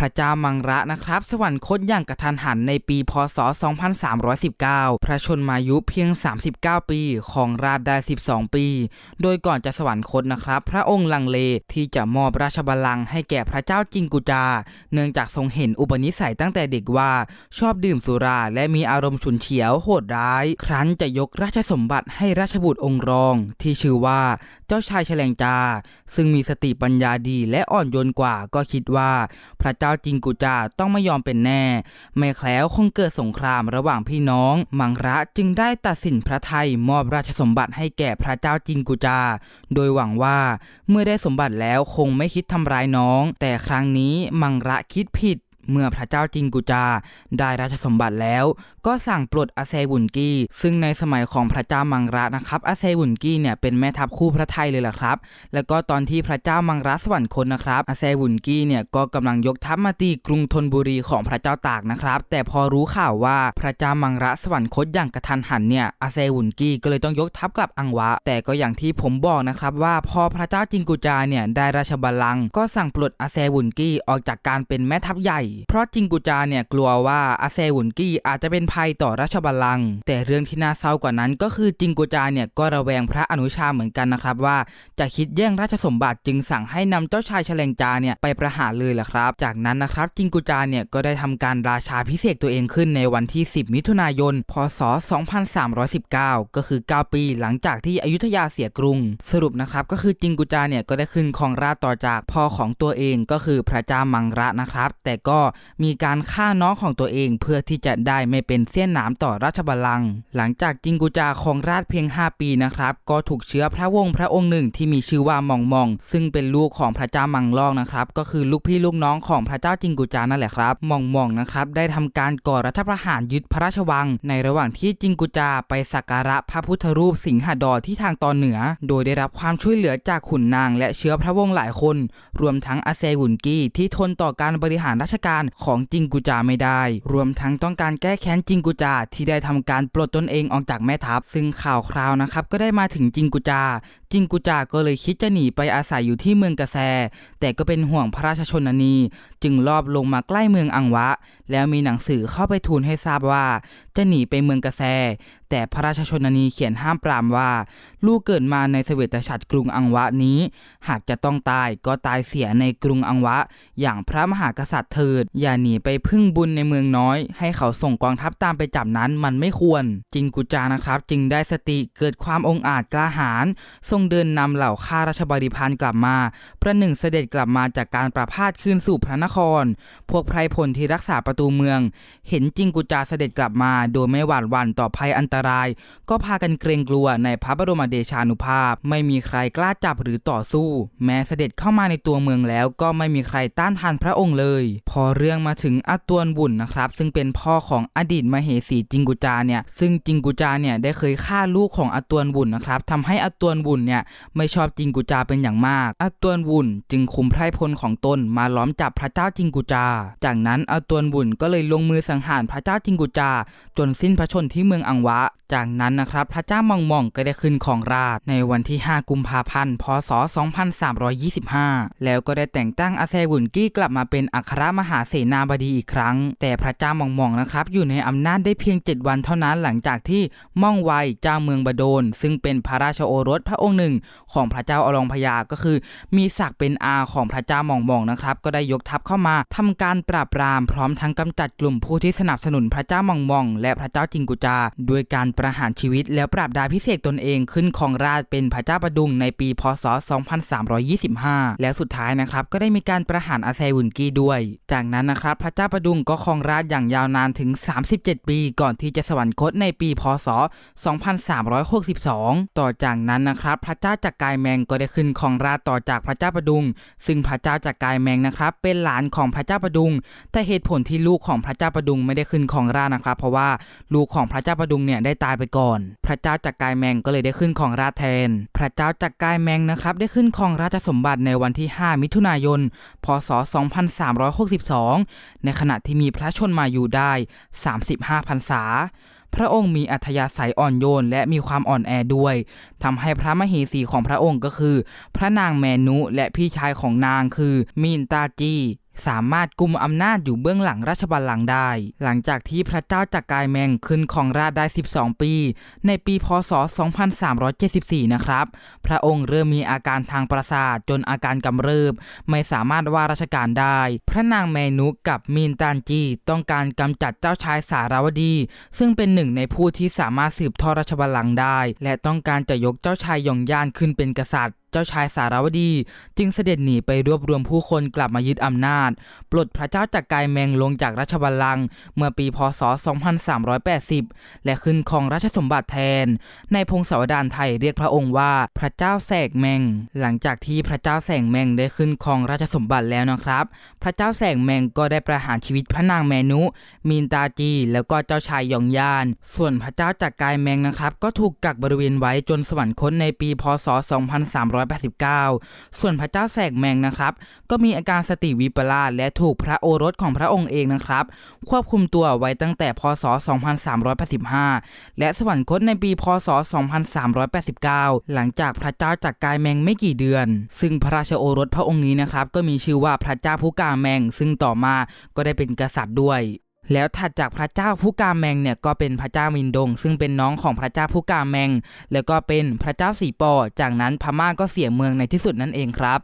พระเจ้ามังระนะครับ สวรรคตอย่างกระทันหันในปีพศ 2319 พระชนมายุเพียง 39 ปีของราชได้ 12 ปี โดยก่อนจะสวรรคตนะครับ พระองค์ลังเลที่จะมอบราชบัลลังก์ให้แก่พระเจ้าจิงกุจา เนื่องจากทรงเห็นอุปนิสัยตั้งแต่เด็กว่าชอบดื่มสุราและมีอารมณ์ฉุนเฉียวโหดร้าย ครั้นจะยกราชสมบัติให้ราชบุตรองค์รอง ที่ชื่อว่าเจ้าชายแฉลงจา ซึ่งมีสติปัญญาดีและอ่อนโยนกว่าก็คิดว่าพระเจ้าจิงกุจาต้องไม่ยอมเป็นแน่ ไม่แคล้วคงเกิดสงครามระหว่างพี่น้อง มังระจึงได้ตัดสินพระไทยมอบราชสมบัติให้แก่พระเจ้าจิงกุจา โดยหวังว่าเมื่อได้สมบัติแล้วคงไม่คิดทำร้ายน้อง แต่ครั้งนี้มังระคิดผิด เมื่อพระเจ้าจิงกุจาได้ราชสมบัติแล้ว ก็สั่งปลดอาเซวุนกี้ ซึ่งในสมัยของพระเจ้ามังระนะครับอาเซวุนกี้เนี่ยเป็นแม่ทัพคู่พระไทยเลยล่ะครับ แล้วก็ตอนที่พระเจ้ามังระสวรรคตนะครับอาเซวุนกี้เนี่ยก็กำลังยกทัพมาตีกรุงธนบุรีของพระเจ้าตากนะครับ แต่พอรู้ข่าวว่าพระเจ้ามังระสวรรคตอย่างกระทันหันเนี่ยอาเซวุนกี้ก็เลยต้องยกทัพกลับอังวะ แต่ก็อย่างที่ผมบอกนะครับว่าพอพระเจ้าจิงกุจาเนี่ยได้ราชบัลลังก์ก็สั่งปลดอาเซวุนกี้ออกจากการเป็นแม่ทัพใหญ่เพราะจิงกุจาเนี่ยกลัวว่าอาเซวุนกี้อาจจะเป็นภัยต่อราชบัลลังก์แต่เรื่องที่น่าเศร้ากว่านั้น ก็คือจิงกุจาเนี่ยก็ระแวงพระอนุชาเหมือนกันนะครับว่าจะคิดแย่งราชสมบัติจึงสั่งให้นำเจ้าชายแฉลงจาเนี่ยไปประหารเลยล่ะครับ จากนั้นนะครับจิงกุจาเนี่ยก็ได้ทำการราชาพิเศษตัวเองขึ้นในวันที่ 10 มิถุนายน พศ 2319 ก็คือ 9 ปีหลังจากที่อยุธยาเสียกรุง สรุปนะครับก็คือจิงกุจาเนี่ยก็ได้ขึ้นครองราชต่อจากพ่อของตัวเองก็คือพระเจ้ามังระนะครับ แต่ก็มีการฆ่าน้องของตัวเอง เพื่อที่จะได้ไม่เป็นเสี้ยนหนามต่อราชบัลลังก์หลังจากจิงกุจาครองราชเพียง 5 ปีนะครับ ก็ถูกเชื้อพระวงศ์พระองค์หนึ่งที่มีชื่อว่ามองมอง ซึ่งเป็นลูกของพระเจ้ามังลอกนะครับ ก็คือลูกพี่ลูกน้องของพระเจ้าจิงกุจานั่นแหละครับมองมองนะครับได้ทำการก่อรัฐประหารยึดพระราชวัง ในระหว่างที่จิงกุจาไปสักการะพระพุทธรูปสิงหดอที่ทางตอนเหนือ โดยได้รับความช่วยเหลือจากขุนนาง และเชื้อพระวงศ์หลายคน รวมทั้งอาเซวุนกี้ที่ทนต่อการบริหารราชการของจิงกุจาไม่ได้ รวมทั้งต้องการแก้แค้นจิงกุจาที่ได้ทำการปลดตนเองออกจากแม่ทัพ ซึ่งข่าวคราวนะครับก็ได้มาถึงจิงกุจา จิงกุจาก็เลยคิดจะหนีไปอาศัยอยู่ที่เมืองกระแสแต่ก็เป็นห่วงพระราชชนนี จึงลอบลงมาใกล้เมืองอังวะ แล้วมีหนังสือเข้าไปทูลให้ทราบว่า จะหนีไปเมืองกระแสแต่พระราชชนนีเขียนห้ามปรามว่า ลูกเกิดมาในเสวตฉัตรกรุงอังวะนี้ หากจะต้องตายก็ตายเสียในกรุงอังวะ อย่างพระมหากษัตริย์เถิด อย่าหนีไปพึ่งบุญในเมืองน้อย ให้เขาส่งกองทัพตามไปจับนั้นมันไม่ควร จิงกุจานะครับ จึงได้สติเกิดความองอาจกล้าหาญทรงเดินนำเหล่าข้าราชบริพารกลับมา ประหนึ่งเสด็จกลับมาจากการประพาสคืนสู่พระนคร พวกไพรพลที่รักษาประตูเมือง เห็นจิงกุจาเสด็จกลับมา โดยไม่หวาดหวั่นต่อภัยอันตราย ก็พากันเกรงกลัวในพระบรมเดชานุภาพ ไม่มีใครกล้าจับหรือต่อสู้ แม้เสด็จเข้ามาในตัวเมืองแล้วก็ไม่มีใครต้านทานพระองค์เลย พอเรื่องมาถึงอาตวนบุญนะครับ ซึ่งเป็นพ่อของอดีตมเหสีจิงกุจาเนี่ยซึ่งจิงกุจาเนี่ยได้เคยฆ่าลูกของอาตวนบุญนะครับทำให้อาตวนบุญเนี่ยไม่ชอบจิงกุจาเป็นอย่างมากอาตวนบุญจึงคุมไพรพลของตนมาล้อมจับพระเจ้าจิงกุจา จากนั้นอาตวนบุญก็เลยลงมือสังหารพระเจ้าจิงกุจา จนสิ้นพระชนที่เมืองอังวะ จากนั้นนะครับพระเจ้ามองมองก็ได้ขึ้นของราชในวันที่ 5 กุมภาพันธ์ พศ 2325 แล้วก็ได้แต่งตั้งอาเซวุนกี้กลับมาเป็นอัครมหาเสนาบดีอีกครั้ง แต่พระเจ้ามองมองนะครับ อยู่ในอำนาจได้เพียง 7 วันเท่านั้นหลังจากที่ม่องไวเจ้าเมืองบโดน ซึ่งเป็นพระราชโอรสพระองค์หนึ่ง ของพระเจ้าอลองพยาก็คือ มีศักดิ์เป็นอาของพระเจ้ามองมองนะครับ ก็ได้ยกทัพเข้ามาทำการปราบปรามพร้อมทั้งกำจัดกลุ่มผู้ที่สนับสนุนพระเจ้ามองมอง และพระเจ้าจิงกุจาด้วยการประหารชีวิต แล้วปราบดาพิเศษตนเองขึ้นของราชเป็นพระเจ้าประดุงในปีพศ 2325 แล้วสุดท้ายนะครับก็ได้มีการประหารอาเซวุนกีด้วย จากนั้นนะครับ พระเจ้าประดุงก็ครองราชอย่างยาวนานถึง 37 ปี ก่อนที่จะสวรรคตในปีพศ 2362 ต่อจากนั้นนะครับ พระเจ้าจักรกายแมงก็ได้ขึ้นครองราชต่อจากพระเจ้าประดุง ซึ่งพระเจ้าจักรกายแมงนะครับ เป็นหลานของพระเจ้าประดุง แต่เหตุผลที่ลูกของพระเจ้าประดุงไม่ได้ขึ้นครองราชนะครับ เพราะว่าลูกของพระเจ้าประดุงเนี่ยได้ตายไปก่อน พระเจ้าจักรกายแมงก็เลยได้ขึ้นครองราชแทน พระเจ้าจักรกายแมงนะครับได้ขึ้นครองราชสมบัติในวันที่ 5 มิถุนายน พศ 2362ในขณะที่มีพระชนมายุได้ 35พรรษา พระองค์มีอัธยาศัยอ่อนโยนและมีความอ่อนแอด้วยทำให้พระมเหสีของพระองค์ก็คือ พระนางแมนุและพี่ชายของนางคือมีนตาจี สามารถกุมอำนาจอยู่เบื้องหลังราชบัลลังก์ได้ หลังจากที่พระเจ้าจักรายแมงขึ้นครองราชได้ 12 ปี ในปีพศ 2374 นะครับ พระองค์เริ่มมีอาการทางประสาทจนอาการกำเริบ ไม่สามารถว่าราชการได้ พระนางแมนุกกับมีนตานจีต้องการกำจัดเจ้าชายสารวดี ซึ่งเป็นหนึ่งในผู้ที่สามารถสืบทอดราชบัลลังก์ได้ และต้องการจะยกเจ้าชายยองยานขึ้นเป็นกษัตริย์ เจ้าชายสารวดี จึงเสด็จหนีไปรวบรวมผู้คนกลับมายึดอำนาจ ปลดพระเจ้าจักรกายแมงลงจากราชบัลลังก์เมื่อปีพศ 2380 และขึ้นครองราชสมบัติแทน ในพงศาวดารไทยเรียกพระองค์ว่าพระเจ้าแสกแมง หลังจากที่พระเจ้าแสงแมงได้ขึ้นครองราชสมบัติแล้วนะครับ พระเจ้าแสงแมงก็ได้ประหารชีวิตพระนางแมนุ มีนตาจี แล้วก็เจ้าชายยองยาน ส่วนพระเจ้าจักรกายแมงนะครับ ก็ถูกกักบริเวณไว้จนสวรรคตในปีพศ 2300 289 ส่วนพระเจ้าแสกแมงนะครับ ก็มีอาการสติวิปลาสและถูกพระโอรสของพระองค์เองนะครับ ควบคุมตัวไว้ตั้งแต่พศ 2385 และสวรรคตในปี พศ 2389 หลังจากพระเจ้าจักรกายแมงไม่กี่เดือน ซึ่งพระราชโอรสพระองค์นี้นะครับ ก็มีชื่อว่าพระเจ้าผู้กาแมง ซึ่งต่อมาก็ได้เป็นกษัตริย์ด้วย แล้วถัดจากพระเจ้าผู้กาแมงเนี่ยก็เป็นพระเจ้ามินดง ซึ่งเป็นน้องของพระเจ้าผู้กาแมง แล้วก็เป็นพระเจ้าสีปอ จากนั้นพม่าก็เสียเมืองในที่สุดนั่นเองครับ